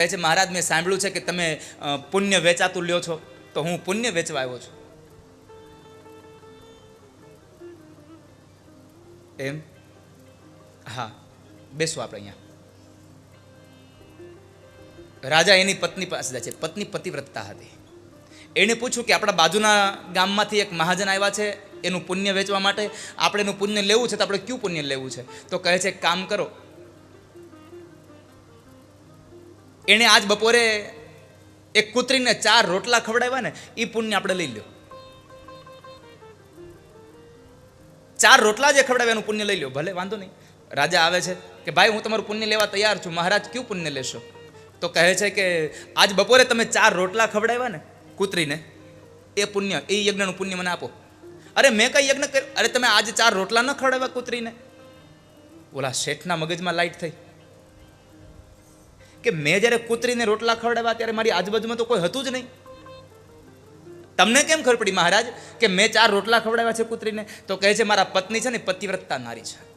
કહે છે, મહારાજ, મેં સાંભળ્યું છે કે તમે પુણ્ય વેચાતું લ્યો છો. તો હું પુણ્ય વેચવા આવ્યો છું. એમ? હા, બેસો આપણે અહીંયા. રાજા એની પત્ની પાસે જાય છે. પત્ની પતિવ્રતતા હતી. એણે પૂછ્યું કે, આપણા બાજુના ગામમાંથી એક મહાજન આવ્યા છે એનું પુણ્ય વેચવા માટે. આપણે એનું પુણ્ય લેવું છે તો આપણે કયું પુણ્ય લેવું છે? તો કહે છે, કામ કરો. એણે આજ બપોરે એક કૂતરીને ચાર રોટલા ખવડાવ્યા ને એ પુણ્ય આપણે લઈ લ્યો. ચાર રોટલા જે ખવડાવ્યા એનું પુણ્ય લઈ લ્યો, ભલે, વાંધો નહીં. રાજા આવે છે કે, ભાઈ, હું તમારું પુણ્ય લેવા તૈયાર છું. મહારાજ કયું પુણ્ય લેશો? તો કહે છે કે, આજ બપોરે તમે ચાર રોટલા ખવડાવ્યા ને, કૂતરીને, એ પુણ્ય, એ યજ્ઞનું પુણ્ય મને આપો. અરે, મેં કઈ યજ્ઞ કર્યો? અરે, તમે આજે ચાર રોટલા ન ખવડાવ્યા કૂતરીને? ઓલા શેઠના મગજમાં લાઈટ થઈ. કે મેં જ્યારે કૂતરીને રોટલા ખવડાવ્યા ત્યારે મારી આજુબાજુમાં તો કોઈ હતું જ નહીં. તમને કેમ ખબર પડી મહારાજ કે મેં ચાર રોટલા ખવડાવ્યા છે કૂતરીને? તો કહે છે, મારા પત્ની છે ને, પતિવ્રતતા નારી છે.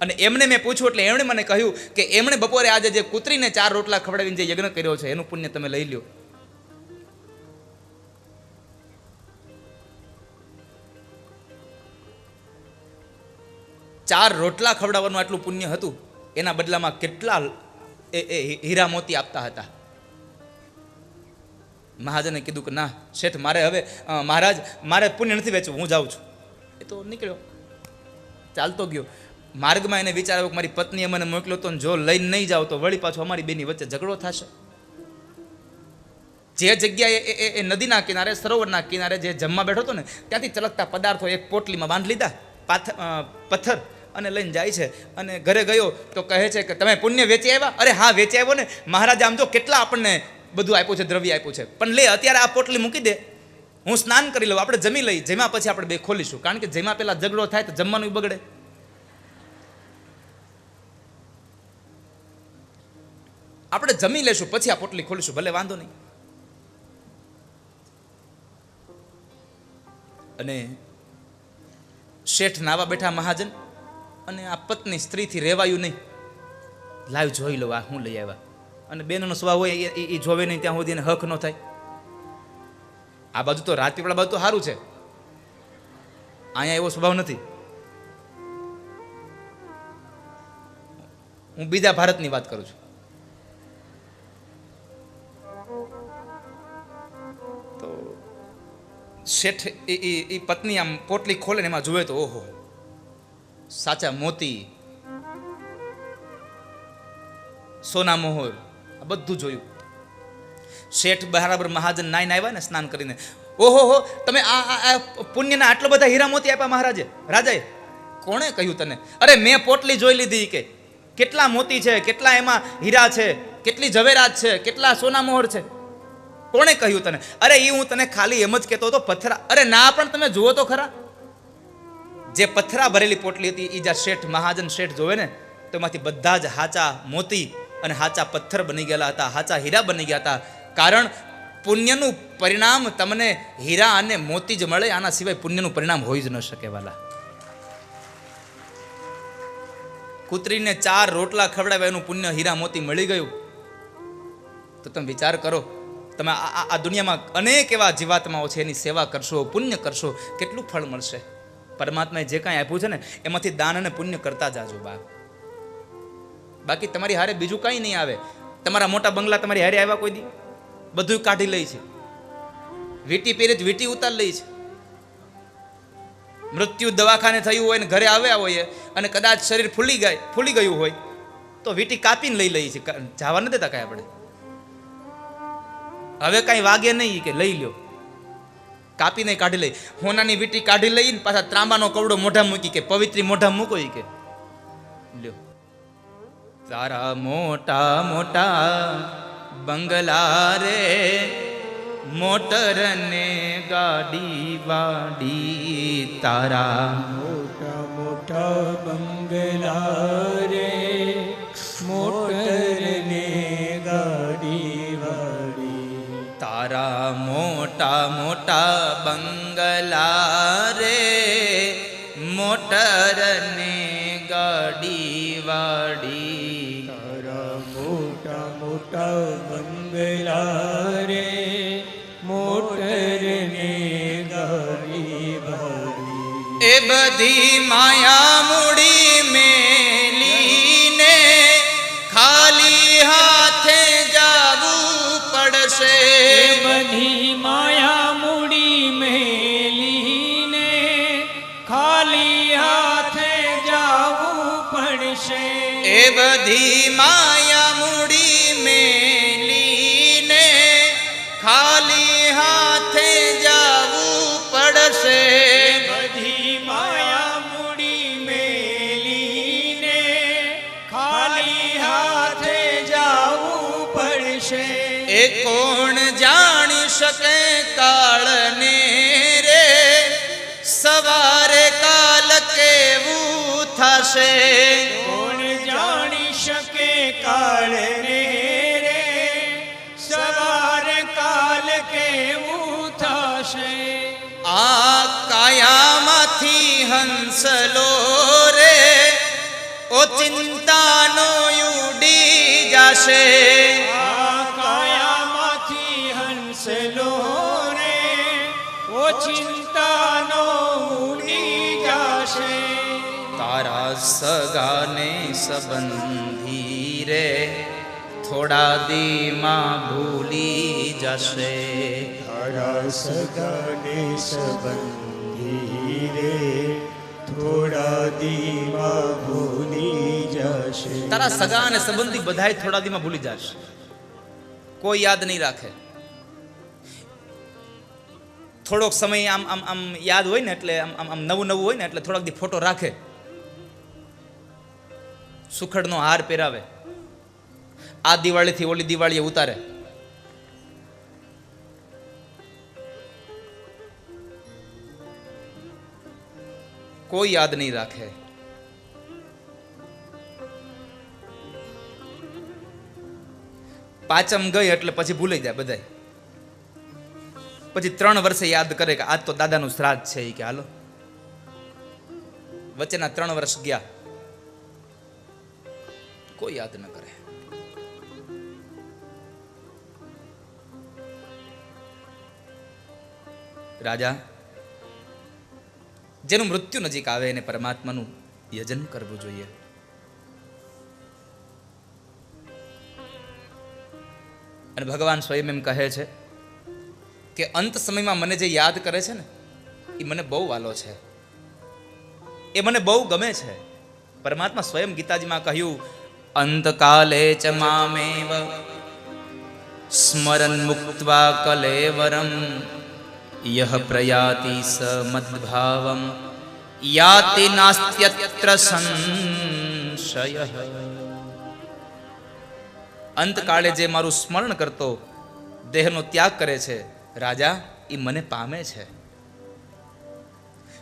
અને એમને મેં પૂછ્યું એટલે એમણે મને કહ્યું કે એમણે બપોરે આજે જે કૂતરીને ચાર રોટલા ખવડાવીને જે યજ્ઞ કર્યો છે, એનું પુણ્ય તમે લઈ લ્યો. ચાર રોટલા ખવડાવવાનું આટલું પુણ્ય હતું? એના બદલામાં કેટલા એ એ, હીરા મોતી આપતા હતા. મહાજને કીધું કે, ના, શેઠ, મારે હવે મહારાજ, મારે પુણ્ય નથી વેચવું, હું જાઉં છું. એ તો નીકળ્યો. ચાલતો ગયો. માર્ગમાં એને વિચાર કે, મારી પત્નીએ મને મોકલ્યો તો જો લઈને નહીં જાવ તો વળી પાછો અમારી બેની વચ્ચે ઝઘડો થશે. જે જગ્યાએ એ નદીના કિનારે, સરોવરના કિનારે જે જમવા બેઠો હતો ને, ત્યાંથી ચલકતા પદાર્થો એક પોટલીમાં બાંધ લીધા. પાથર પથ્થર અને લઈને જાય છે અને ઘરે ગયો તો કહે છે કે તમે પુણ્ય વેચી આવ્યા? અરે હા, વેચી આવ્યો ને. મહારાજ, આમ જો કેટલા આપણને બધું આપ્યું છે, દ્રવ્ય આપ્યું છે. પણ લે, અત્યારે આ પોટલી મૂકી દે. હું સ્નાન કરી લઉં, આપણે જમી લઈ. જેમાં પછી આપણે બે ખોલીશું. કારણ કે જેમાં પેલા ઝઘડો થાય તો જમવાનું બગડે. આપણે જમી લેશું, પછી આ પોટલી ખોલીશું. ભલે વાંધો નહીં. અને શેઠ નાવા બેઠા મહાજન. અને આ પત્ની સ્ત્રીથી રહેવાયું નહીં. લાવ જોઈ લો, આ હું લઈ આવ્યા. અને બેનનો સ્વભાવ હોય એ- જોવે નહીં, ત્યાં સુધી એને હક ન થાય. આ બાજુ તો રાજપીપળા બાજુ તો સારું છે. અહીંયા એવો સ્વભાવ નથી. હું બીજા ભારતની વાત કરું છું. તો શેઠ એ પત્ની આમ પોટલી ખોલે એમાં જુએ તો, ઓહો. સાચા મોતી, સોના મોહર, આ બધું જોયું. શેઠ બરાબર મહાજન નાઈને આવ્યા ને સ્નાન કરીને. ઓહો, હો, તમે આ પુણ્યના આટલા બધા હીરા મોતી આપ્યા મહારાજે? રાજાએ? કોણે કહ્યું તને? અરે, મેં પોટલી જોઈ લીધી કે કેટલા મોતી છે, કેટલા એમાં હીરા છે, કેટલી ઝવેરાત છે, કેટલા સોના મોહર છે. કોણે કહ્યું તને? અરે એ હું તને ખાલી એમ જ કહેતો હતો, પથરા. અરે, ના પણ તમે જુઓ તો ખરા. જે પથરા ભરેલી પોટલી હતી એ જ્યાં શેઠ મહાજન શેઠ જોવે ને, તો એમાંથી બધા જ હાચા મોતી અને હાચા પથ્થર બની ગયેલા હતા, હાચા હીરા બની ગયા હતા. કારણ પુણ્યનું પરિણામ તમને હીરા અને મોતી જ મળે, આના સિવાય પુણ્યનું પરિણામ હોઈ જ ન શકે, વાલા. કૂતરીને ચાર રોટલા ખવડાવ્યા, એનું પુણ્ય હીરા મોતી મળી ગયું. તો તમે વિચાર કરો, તમે આ દુનિયામાં અનેક એવા જીવાત્માઓ છે, એની સેવા કરશો, પુણ્ય કરશો, કેટલું ફળ મળશે? પરમાત્માએ જે કાંઈ આપ્યું છે ને, એમાંથી દાન અને પુણ્ય કરતા જાજો બા બાકી તમારી હારે બીજું કાંઈ નહીં આવે. તમારા મોટા બંગલા તમારી હારે આવ્યા કોઈ દી? બધું કાઢી લે છે. વીટી પહેરી જ વીટી ઉતાર લે છે. મૃત્યુ દવાખાને થયું હોય ને ઘરે આવ્યા હોય અને કદાચ શરીર ફૂલી ગાય, ફૂલી ગયું હોય, તો વીટી કાપીને લઈ લઈએ છે જવા નથી દેતા કાંઈ આપણે? હવે કાંઈ વાગે નહીં કે લઈ લ્યો. કાપીને કાઢી લઈ, હોનાની વીટી કાઢી લઈને પાછા ત્રાંબાનો કવડો મોઢા મૂકી કે, પવિત્રી મોઢા મૂકો કે. લ્યો. તારા મોટા મોટા બંગલા રે મોટર ને ગાડી વાડી તારા. મોટા મોટા બંગલા મોટા મોટા બંગલા રે મોટર ને ગાડી વાડી તારા મોટા મોટા બંગલા રે મોટર ને ગાડી વાડી એ બધી માયા મૂડી બધી માયા મૂડી મેલીને થશે આ કાયામાંથી હંસલો રે ઓ ચિંતાનો ઉડી જશે. કાયામાંથી હંસલો રે ઓ ચિંતાનો ઉડી જાશે. તારા સગાને સંબંધી રે થોડા દીમાં ભૂલી જશે. રે થોડા દીમાં ભૂલી જશે. તારા સગા અને સંબંધી બધાય થોડા દીમાં ભૂલી જશે. કોઈ યાદ નહીં રાખે. થોડોક સમય આમ આમ આમ યાદ હોય ને એટલે આમ આમ આમ નવું નવું હોય ને એટલે થોડાક દી ફોટો રાખે. સુખડનો હાર પહેરાવે. આ દિવાળીથી ઓલી દિવાળીએ ઉતારે. કોઈ યાદ નહીં રાખે. પાંચમ ગઈ એટલે પછી ભૂલાઈ જાય બધાય. પછી ત્રણ વર્ષે યાદ કરે કે આજ તો દાદાનું શ્રાદ્ધ છે કે હાલો. વચ્ચેના ત્રણ વર્ષ ગયા. કોઈ યાદ ન કરે. રાજા, જેનું મૃત્યુ નજીક આવે એને પરમાત્માનું યજન કરવું જોઈએ. અને ભગવાન સ્વયં એમ કહે છે કે અંત સમયમાં મને જે યાદ કરે છે ને, એ મને બહુ વાલો છે. એ મને બહુ ગમે છે. પરમાત્મા સ્વયં ગીતાજીમાં કહ્યું, અંતકાલે ચ મામેવ, સ્મરન મુક્તવા કલેવરમ. યહ પ્રયાતિ સ મદ્ભાવમ યાતિ નાસ્ત્યત્ર સંશય અંતકાળે જે મારું સ્મરણ કરતો દેહનો ત્યાગ કરે છે રાજા એ મને પામે છે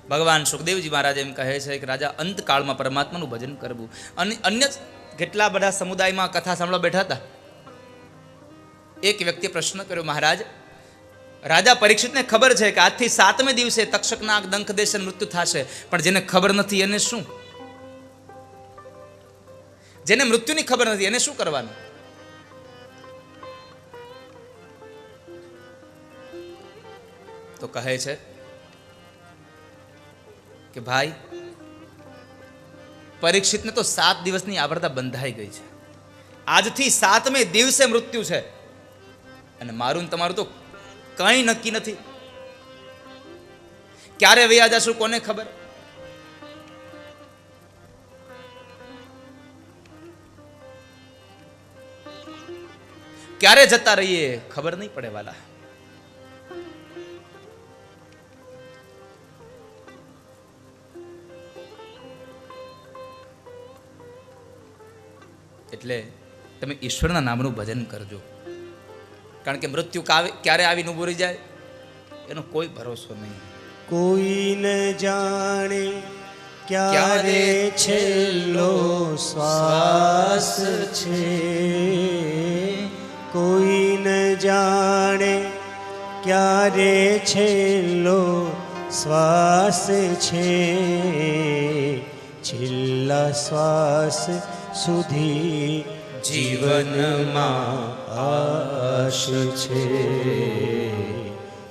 ભગવાન સુખદેવજી મહારાજ એમ કહે છે કે રાજા અંતકાળમાં પરમાત્માનું ભજન કરવું અને અન્ય કેટલા બધા સમુદાયમાં કથા સાંભળવા બેઠા હતા? એક વ્યક્તિએ પ્રશ્ન કર્યો, મહારાજ રાજા પરીક્ષિતને ખબર છે કે આજથી સાતમે દિવસે તક્ષકના દંખદેશે મૃત્યુ થશે. પણ જેને ખબર નથી એને શું? જેને મૃત્યુની ખબર નથી એને શું કરવાનું? તો કહે છે કે ભાઈ, પરીક્ષિતને તો સાત દિવસની આવડતા બંધાઈ ગઈ છે. આજથી સાતમે દિવસે મૃત્યુ છે. અને મારું તમારું તો કંઈ નક્કી નથી. ક્યારે વૈયા જશું કોને ખબર? ક્યારે જતા રહીએ? ખબર નહીં પડે વાલા. એટલે તમે ઈશ્વરના નામનું ભજન કરજો. કારણ કે મૃત્યુ ક્યારે આવીને ઊભું રહી જાય? એનો કોઈ ભરોસો નહીં. કોઈ ન જાણે ક્યારે છેલ્લો શ્વાસ છે? કોઈ ન જાણે ક્યારે છેલ્લો શ્વાસ છે? છેલ્લા શ્વાસ સુધી જીવનમાં આશ છે.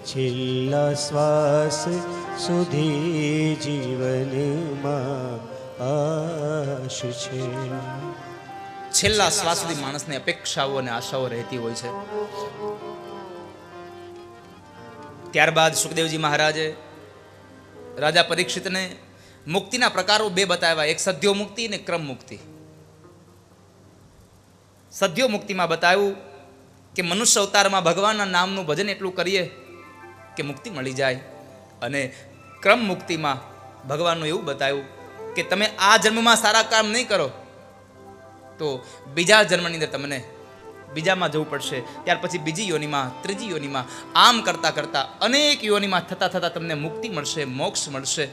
છેલ્લા શ્વાસ સુધી જીવનમાં આશ છે. છેલ્લા શ્વાસ સુધી માણસને અપેક્ષાઓ અને આશાઓ રહેતી હોય છે. ત્યારબાદ સુખદેવજી મહારાજે રાજા પરીક્ષિતને મુક્તિના પ્રકારો બે બતાવ્યા. એક સદ્યો મુક્તિ અને ક્રમ મુક્તિ સદ્યો મુક્તિમાં બતાવ્યું કે મનુષ્ય અવતારમાં ભગવાનના નામનું ભજન એટલું કરીએ કે મુક્તિ મળી જાય. અને ક્રમ મુક્તિમાં ભગવાનનું એવું બતાવ્યું કે તમે આ જન્મમાં સારા કામ નહીં કરો, તો બીજા જન્મની અંદર તમને બીજામાં જવું પડશે. ત્યાર પછી બીજી યોનિમાં, ત્રીજી યોનિમાં, આમ કરતાં કરતાં અનેક યોનિમાં થતાં થતાં તમને મુક્તિ મળશે, મોક્ષ મળશે.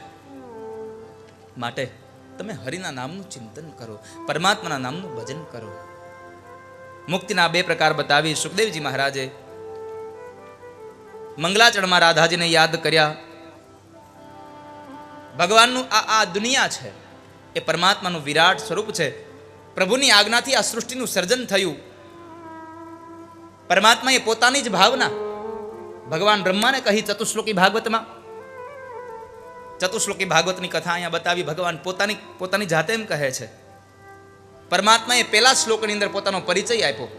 માટે તમે હરિના નામનું ચિંતન કરો, પરમાત્માના નામનું ભજન કરો. મુક્તિના બે પ્રકાર બતાવી સુખદેવજી મહારાજે. મંગલાચરણમાં રાધાજીને યાદ કર્યા. ભગવાનનું આ આ દુનિયા છે, એ પરમાત્માનું વિરાટ સ્વરૂપ છે. પ્રભુની આજ્ઞાથી આ સૃષ્ટિનું સર્જન થયું. પરમાત્માએ પોતાની જ ભાવના ભગવાન બ્રહ્માને કહી ચતુશ્લોકી ભાગવતમાં. ચતુશ્લોકી ભાગવતની કથા અહીંયા બતાવી ભગવાન પોતાની પોતાની જાતે એમ કહે છે. પરમાત્માએ પહેલા શ્લોકની અંદર પોતાનો પરિચય આપ્યો.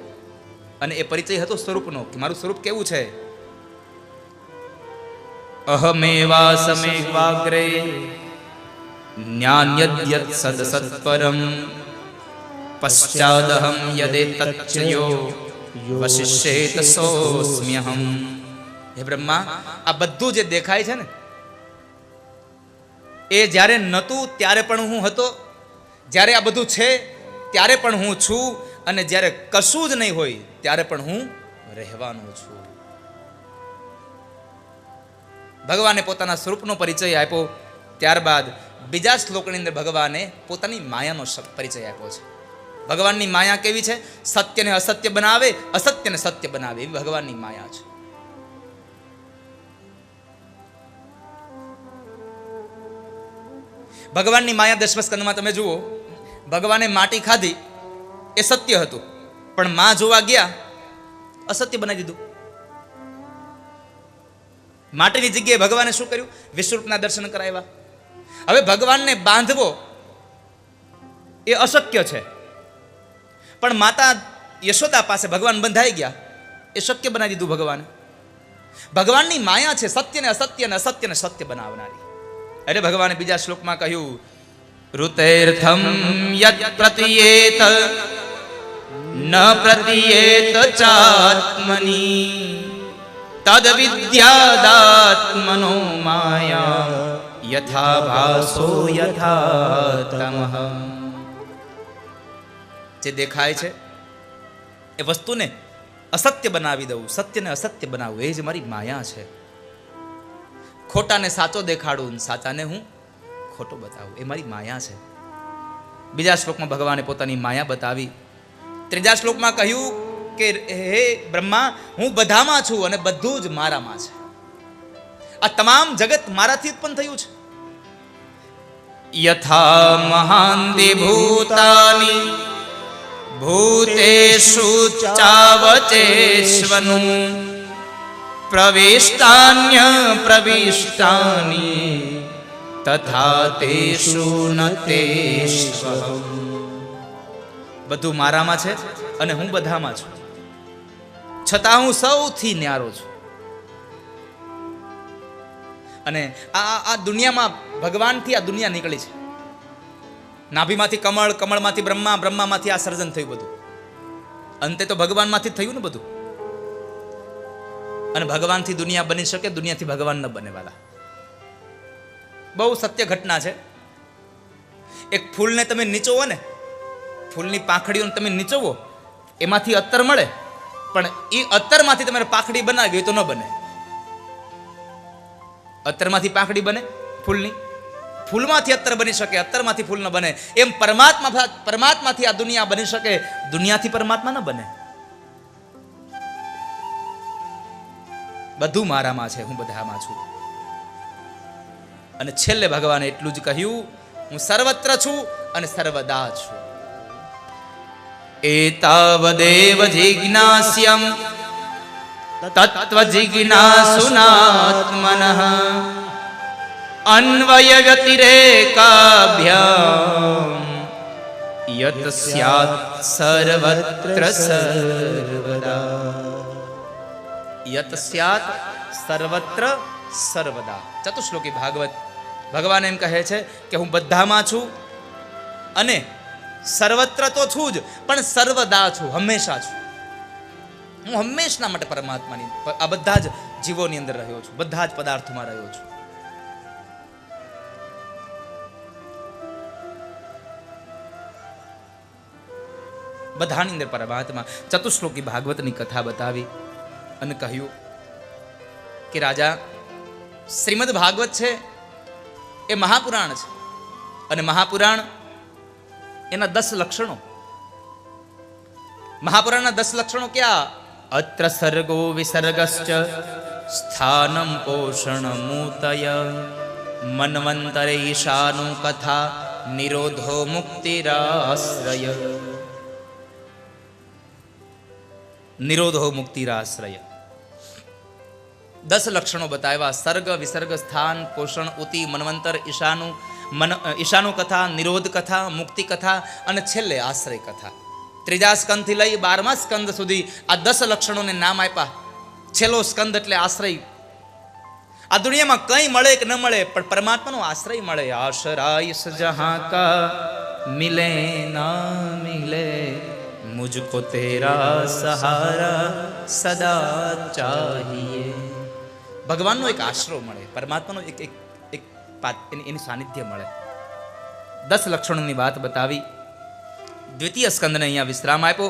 અને એ પરિચય હતો સ્વરૂપનો, કે મારું સ્વરૂપ કેવું છે? અહમેવા સમેવાગ્રે જ્ઞાન્યદ્યત સદસત્પરમ પશ્ચાદહમ યદે તચ્ચયો વશિષ્યેત સોસ્મ્યહમ હે બ્રહ્મા, આ બધું જે દેખાય છે ને, એ જ્યારે નહોતું, ત્યારે પણ હું હતો. જ્યારે આ બધું છે ત્યારે પણ હું છું અને જ્યારે કશું જ નહીં હોય, ત્યારે પણ હું રહેવાનો છું. ભગવાને પોતાના સ્વરૂપનો પરિચય આપ્યો, ત્યારબાદ બીજા શ્લોકની અંદર ભગવાને પોતાની માયાનો પરિચય આપ્યો છે. ભગવાનની માયા કેવી છે? સત્યને અસત્ય બનાવે, અસત્યને સત્ય બનાવે, એવી ભગવાનની માયા છે. ભગવાનની માયા દસમા સ્કંદમાં તમે જુઓ ભગવાને માટી ખાધી, એ સત્ય હતું. પણ માં જોવા ગયા, અસત્ય બનાવી દીધું. માટીની જગ્યાએ ભગવાને શું કર્યું? વિશ્વરૂપના દર્શન કરાવ્યા. હવે ભગવાનને બાંધવો, એ અશક્ય છે. પણ માતા યશોદા પાસે ભગવાન બંધાઈ ગયા, એ શક્ય બનાવી દીધું ભગવાને. ભગવાનની માયા છે સત્યને અસત્ય અને અસત્યને સત્ય બનાવનારી. અરે ભગવાને બીજા શ્લોકમાં કહ્યું યત પ્રતિયેત ન પ્રતિયેત ચાત્મની તદ વિદ્યાદાત્મનો માયા યથા ભાસો યથા તમઃ જે દેખાય છે એ વસ્તુને અસત્ય બનાવી દઉં, સત્યને અસત્ય બનાવવું એ જ મારી માયા છે. ખોટાને સાચો દેખાડું સાચાને હું ખોટો બતાવું. એ મારી માયા છે. બીજા શ્લોકમાં ભગવાને પોતાની માયા બતાવી. ત્રીજા શ્લોકમાં કહ્યું કે, હે બ્રહ્મા, હું બધામાં છું અને બધું જ મારામાં છે. આ તમામ જગત મારાથી ઉત્પન્ન થયું છે. યથા મહાંતિ ભૂતાની ભૂતેષુ ચાવચેશ્વનું પ્રવિષ્ટાન્ય પ્રવિષ્ટાની તથા તેષુ ન બધું મારામાં છે અને હું બધામાં છું. છતાં હું સૌથી ન્યારો છું. અને આ આ- દુનિયામાં ભગવાનથી આ દુનિયા નીકળી છે. નાભીમાંથી કમળ, કમળમાંથી બ્રહ્મા, બ્રહ્મામાંથી આ સર્જન થયું બધું. અંતે તો ભગવાનમાંથી થયું ને બધું. અને ભગવાનથી દુનિયા બની શકે, દુનિયાથી ભગવાન ન બને વાલા. બહુ સત્ય ઘટના છે. એક ફૂલને તમે નીચોવો ને, ફૂલની પાંખડીઓને તમે નીચોવો, એમાંથી અત્તર મળે, પણ એ અત્તરમાંથી તમારે પાંખડી બનાવી તો ન બને. અત્તરમાંથી પાંખડી બને ફૂલની. ફૂલમાંથી અત્તર બની શકે અત્તરમાંથી ફૂલ ન બને. એમ પરમાત્મા પરમાત્માથી આ દુનિયા બની શકે, દુનિયાથી પરમાત્મા ન બને. બધું મારામાં છે, હું બધામાં છું. અને છેલ્લે ભગવાને એટલું જ કહ્યું, હું સર્વત્ર છું અને સર્વદા છું. એતાવદેવ જિજ્ઞાસ્યમ તત્વજિજ્ઞાસુનાત્મનઃ અન્વય વ્યતિરેકાભ્યામ, યત સ્યાત સર્વત્ર સર્વદા. યત સ્યાત સર્વત્ર સર્વદા. ચતુશ્લોકી ભાગવત ભગવાન એમ કહે છે કે હું બધામાં છું અને સર્વત્ર તો છું જ, પણ સર્વદા છું, હંમેશા છું. હું હંમેશના માટે પરમાત્માની, આ બધા જ જીવોની અંદર રહ્યો છું, બધા જ પદાર્થોમાં રહ્યો છું. બધાની અંદર પરમાત્મા ચતુશ્લોકી ભાગવતની કથા બતાવી અને કહ્યું કે રાજા, શ્રીમદ ભાગવત છે એ મહાપુરાણ છે. અને મહાપુરાણ એના દસ લક્ષણો. મહાપુરાણના દસ લક્ષણો ક્યાં? અત્ર સર્ગો વિસર્ગશ્ચ સ્થાનમ પોષણ મૂતય. મનવંતરે ઈશાનુ કથા નિરોધો મુક્તિરાશ્રય. નિરોધો મુક્તિરાશ્રય. દસ લક્ષણો બતાવ્યા. સર્ગ, વિસર્ગ, સ્થાન, પોષણ, ઉતિ, મનવંતર, ઈશાનું, મન ઈશાનું કથા, નિરોધ કથા, મુક્તિ કથા અને છેલ્લે આશ્રય કથા. ત્રીજા સ્કંદથી લઈ બારમા સ્કંદ સુધી આ દસ લક્ષણોને નામ આપ્યા. છેલ્લો સ્કંદ એટલે આશ્રય. આ દુનિયામાં કંઈ મળે કે ન મળે, પણ પરમાત્માનો આશ્રય મળે. આશરાય જહાં કા મિલે ના મિલે, મુજકો તેરા સહારા સદા ચાહીએ. ભગવાનનો એક આશરો મળે, પરમાત્માનો એક એક એક એની સાનિધ્ય મળે. દસ લક્ષણોની વાત બતાવી. દ્વિતીય સ્કંદને અહીંયા વિશ્રામ આપ્યો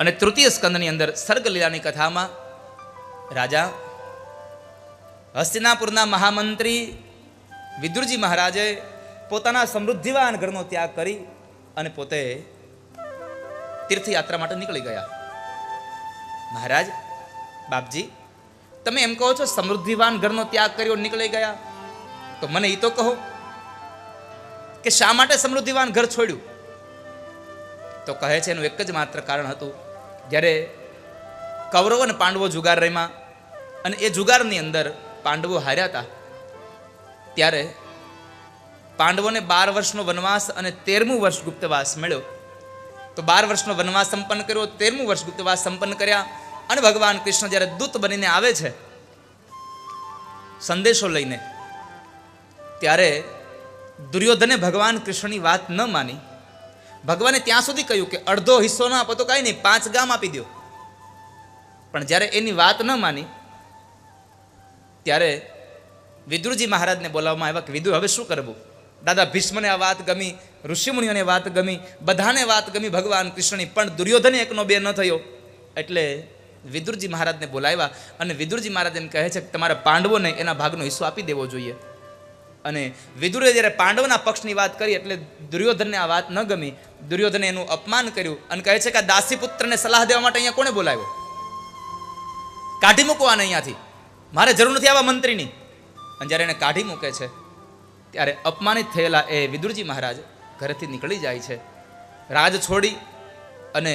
અને તૃતીય સ્કંદની અંદર સર્ગલીલાની કથામાં રાજા, હસ્તિનાપુરના મહામંત્રી વિદુરજી મહારાજે પોતાના સમૃદ્ધિવાન ઘરનો ત્યાગ કરી અને પોતે તીર્થયાત્રા માટે નીકળી ગયા. મહારાજ, બાપજી તમે એમ કહો છો, સમૃદ્ધિવાન ઘરનો ત્યાગ કર્યો, નીકળી ગયા? તો મને એ તો કહો કે શા માટે સમૃદ્ધિવાન ઘર છોડ્યું? તો કહે છે, એનું એક જ માત્ર કારણ હતું. જ્યારે કૌરવો અને પાંડવો જુગાર રમ્યા અને એ જુગારની અંદર પાંડવો હાર્યા હતા, ત્યારે પાંડવોને બાર વર્ષનો વનવાસ અને તેરમું વર્ષ ગુપ્તવાસ મળ્યો. તો બાર વર્ષનો વનવાસ સંપન્ન કર્યો, તેરમું વર્ષ ગુપ્તવાસ સંપન્ન કર્યા અને ભગવાન કૃષ્ણ જ્યારે દૂત બનીને આવે છે, સંદેશો લઈને, ત્યારે દુર્યોધને ભગવાન કૃષ્ણની વાત ન માની. ભગવાને ત્યાં સુધી કહ્યું કે અડધો હિસ્સો ના આપો તો કાંઈ નહીં, પાંચ ગામ આપી દો પણ જ્યારે એની વાત ન માની, ત્યારે વિદુરજી મહારાજને બોલાવવામાં આવ્યા કે, વિદુર, હવે શું કરવું? દાદા, ભીષ્મને આ વાત ગમી, ઋષિમુનિઓને વાત ગમી, બધાને વાત ગમી ભગવાન કૃષ્ણની, પણ દુર્યોધને એકનો બે ન થયો. એટલે વિદુરજી મહારાજને બોલાવ્યા અને વિદુરજી મહારાજ એમ કહે છે કે તમારા પાંડવોને એના ભાગનો હિસ્સો આપી દેવો જોઈએ. અને વિદુરે જ્યારે પાંડવના પક્ષની વાત કરી એટલે દુર્યોધનને આ વાત ન ગમી. દુર્યોધને એનું અપમાન કર્યું અને કહે છે કે આ દાસીપુત્રને સલાહ દેવા માટે અહીંયા કોણે બોલાવ્યો? કાઢી મૂકો આને અહીંયાથી. મારે જરૂર નથી આવા મંત્રીની. અને જ્યારે એને કાઢી મૂકે છે, ત્યારે અપમાનિત થયેલા એ વિદુરજી મહારાજ ઘરેથી નીકળી જાય છે. રાજ છોડી અને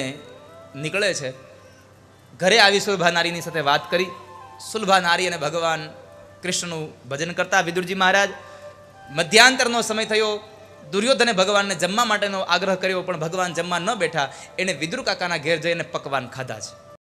નીકળે છે. ઘરે આવી સુલભા નારીની સાથે વાત કરી. સુલભા નારી અને ભગવાન કૃષ્ણનું ભજન કરતા વિદુરજી મહારાજ, મધ્યાંતરનો સમય થયો. દુર્યોધને ભગવાનને જમવા માટેનો આગ્રહ કર્યો, પણ ભગવાન જમવા ન બેઠા. એણે વિદુર કાકાના ઘેર જઈને પકવાન ખાધા છે.